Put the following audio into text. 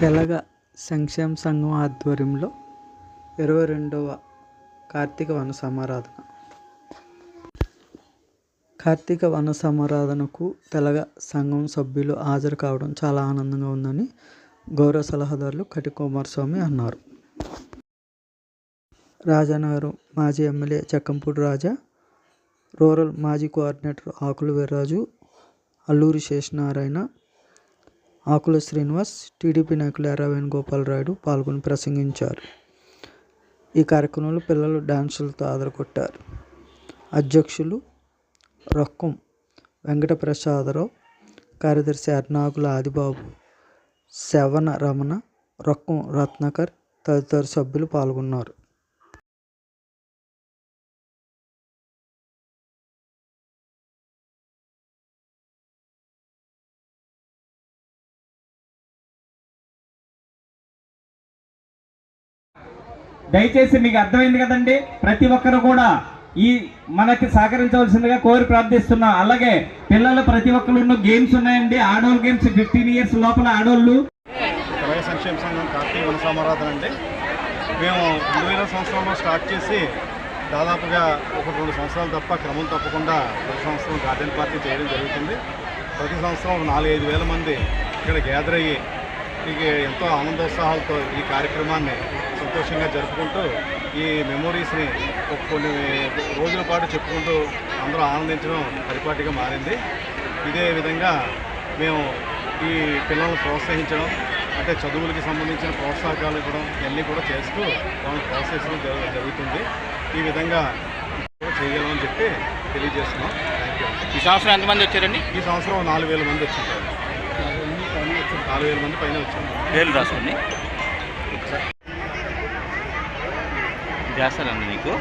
తెలగ సంక్షేమ సంఘం ఆధ్వర్యంలో ఇరవై రెండవ కార్తీక వన సమారాధన. కార్తీక వన సమారాధనకు తెలగ సంఘం సభ్యులు హాజరు కావడం చాలా ఆనందంగా ఉందని గౌరవ సలహాదారులు కటి కుమారస్వామి అన్నారు. రాజానగరం మాజీ ఎమ్మెల్యే చక్కంపూడి రాజా రూరల్ మాజీ కోఆర్డినేటర్ ఆకుల వీర్రాజు అల్లూరి శేషనారాయణ ఆకుల శ్రీనివాస్ టీడీపీ నాయకులు ఎర్ర వేణుగోపాలరాయుడు పాల్గొని ప్రసంగించారు. ఈ కార్యక్రమంలో పిల్లలు డాన్సులతో ఆదరగొట్టారు. అధ్యక్షులు రొక్కం వెంకట ప్రసాదరావు కార్యదర్శి అర్నాకుల ఆదిబాబు శవన రమణ రొక్కం రత్నాకర్ తదితర సభ్యులు పాల్గొన్నారు. దయచేసి మీకు అర్థమైంది కదండి? ప్రతి ఒక్కరు కూడా ఈ మనకి సహకరించవలసిందిగా కోరి ప్రార్థిస్తున్నాం. అలాగే పిల్లలు ప్రతి ఒక్కరు గేమ్స్ ఉన్నాయండి. ఆడోళ్ళు గేమ్స్ ఫిఫ్టీన్ ఇయర్స్ లోపల ఆడోళ్ళు. తెలంగాణ సంక్షేమ సంఘం కార్తీక వన సమారాధన అండి. మేము రెండు వేల సంవత్సరంలో స్టార్ట్ చేసి దాదాపుగా ఒక రెండు సంవత్సరాలు తప్ప క్రమం తప్పకుండా ప్రతి సంవత్సరం గార్డెన్ పార్టీ చేయడం జరుగుతుంది. ప్రతి సంవత్సరం ఒక నాలుగైదు వేల మంది ఇక్కడ గ్యాదర్ అయ్యి ఇక ఎంతో ఆనందోత్సాహాలతో ఈ కార్యక్రమాన్ని సంతోషంగా జరుపుకుంటూ ఈ మెమోరీస్ని ఒక కొన్ని రోజుల పాటు చెప్పుకుంటూ అందరూ ఆనందించడం పరిపాటిగా మారింది. ఇదే విధంగా మేము ఈ పిల్లలను ప్రోత్సహించడం అంటే చదువులకి సంబంధించిన ప్రోత్సాహకాలు ఇవ్వడం ఇవన్నీ కూడా చేస్తూ వాళ్ళని ప్రోత్సహించడం జరు- జరుగుతుంది. ఈ విధంగా చేయగలమని చెప్పి తెలియజేస్తున్నాం. థ్యాంక్ యూ ఈ సంవత్సరం ఎంతమంది వచ్చారండి? ఈ సంవత్సరం నాలుగు వేల మంది వచ్చింది నాలుగు వేల మంది పైన వచ్చింది పేర్లు రాసుకోండి. చేస్తారండి మీకు